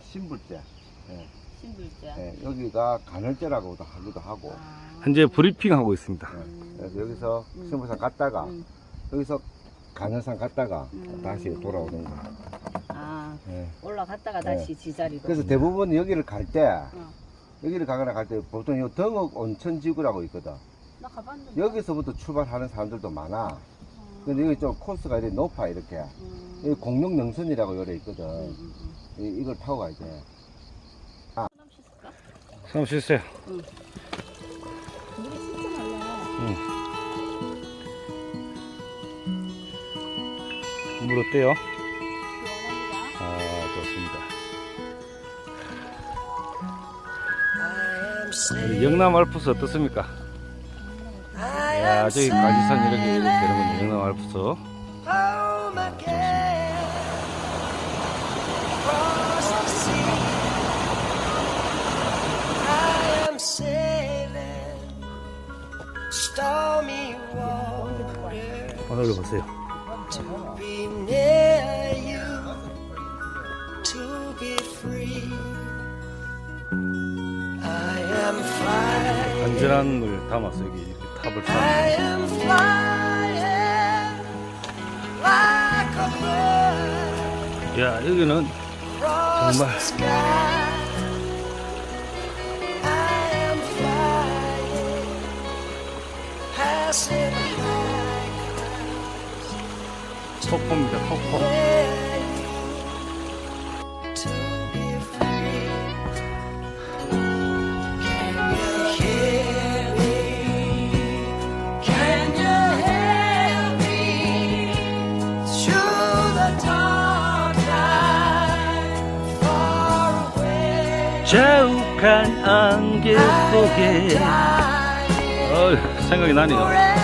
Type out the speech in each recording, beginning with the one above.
신불제. 신불자. 예, 여기가 간헐제라고도 하기도 하고. 아. 현재 브리핑 하고 있습니다. 예, 그래서 여기서 음. 신불산 갔다가 음. 여기서 간헐산 갔다가 음. 다시 돌아오는 거. 아 예. 올라갔다가 다시 지자리로. 그래서 대부분 여기를 갈 때, 어. 여기를 가거나 갈 때 보통 이 덩옥 온천 지구라고 있거든. 나 가봤는데. 여기서부터 출발하는 사람들도 많아. 근데 여기 좀 코스가 이렇게 높아, 이렇게. 음. 여기 공룡 능선이라고 요래 있거든. 음, 음, 음. 이- 이걸 타고 가야 돼. 한번 쉬세요. 물이 진짜. 물 어때요? 시원합니다. 아, 좋습니다. 우리 영남 알프스 어떻습니까? 야, 저기 가지산 이렇게 이렇게 되는 건 영남 알프스. 아, 좋습니다. Be free. I am flying, 물 담아서 여기 이렇게 탑을 쌓는 야, 여기는 정말. 폭포입니다, 폭포. 자욱한 안개 속에 어, 생각이 나네요.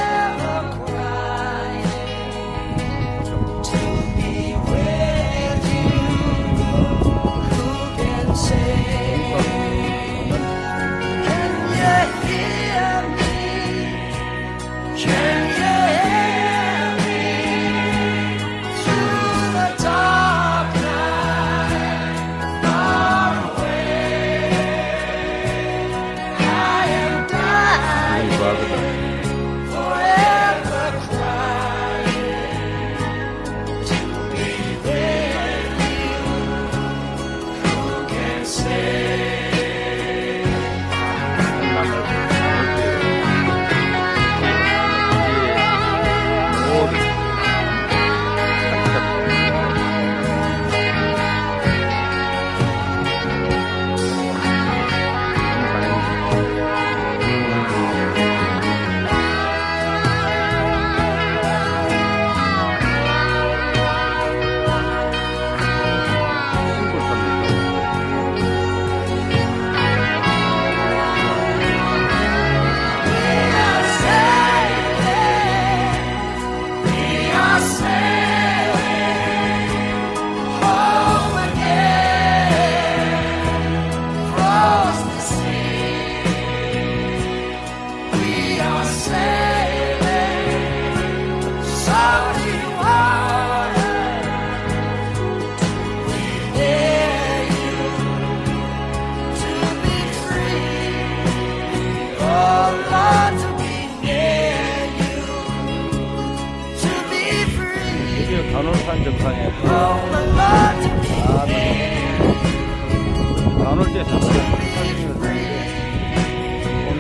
에서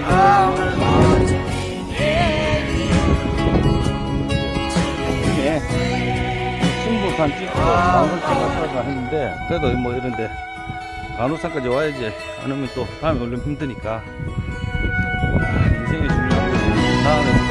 Oh my Lord, to be near you, 중에 신부산 찍고 간월산 갔다가 했는데 그래도 뭐 이런데 간월산까지 와야지 안 오면 또 다음에 오려면 힘드니까 아, 인생이 중요한 것이 다음에